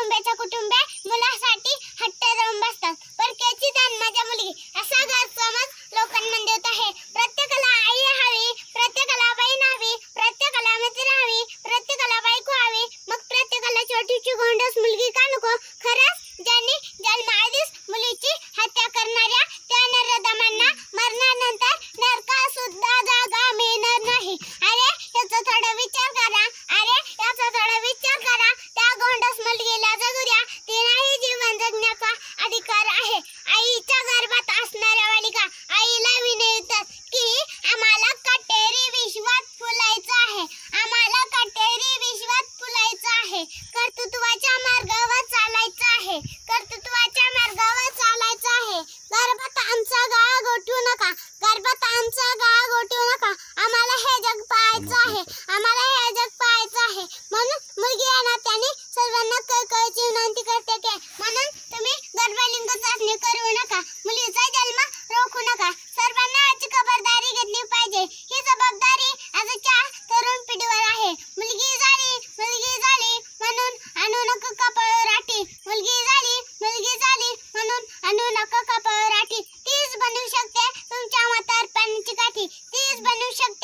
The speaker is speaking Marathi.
कुटुंबाच्या कुटुंब्या मुलासाठी हट्ट जाऊन बसतात. परक्याची दान माझ्या मुलगी असा गैरसमज लोकांना देत आहे. प्रत्येकाला आई हवी प्रत्येकाला बहीण हवी प्रत्येकाला मित्र हवी प्रत्येकाला बायको हवी. मग प्रत्येकाला छोटीची गोंडस मुलगी का नको? खरंच ज्यांनी आमचा गाळ गोटू नका. आम्हाला हे जग पाहायचं आहे. आम्हाला हे जग पाहायचं आहे. म्हणून मुलगी ना त्याने सर्वांना कळकळची विनंती न्यूज बनू शकतो